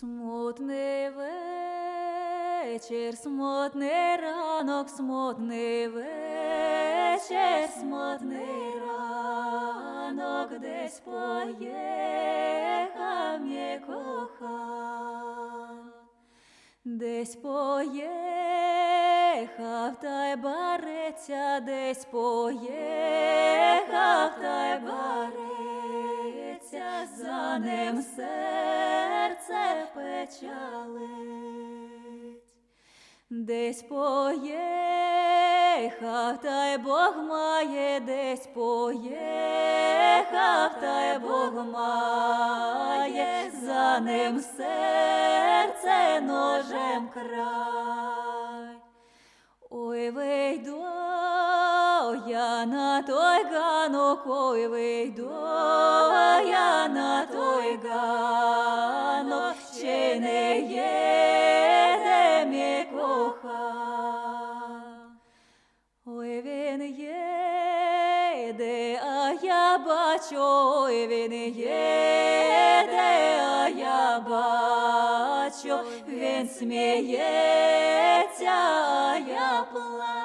Смутний вечір, смутний ранок, смутний вечір, смутний ранок, десь поїхав мій кохав, десь поїхав, та й бариться, десь поїхав, та й бариться, за ним серце печалить. Десь поїхав, та й Бог має, десь поїхав, та й Бог має, за ним серце ножем край. Ой, вийду я на той ганок, ой, вийду я на не їде мій кохав. Ой, він їде, а я бачу, ой, він їде, а я бачу, він сміється, а я плачу.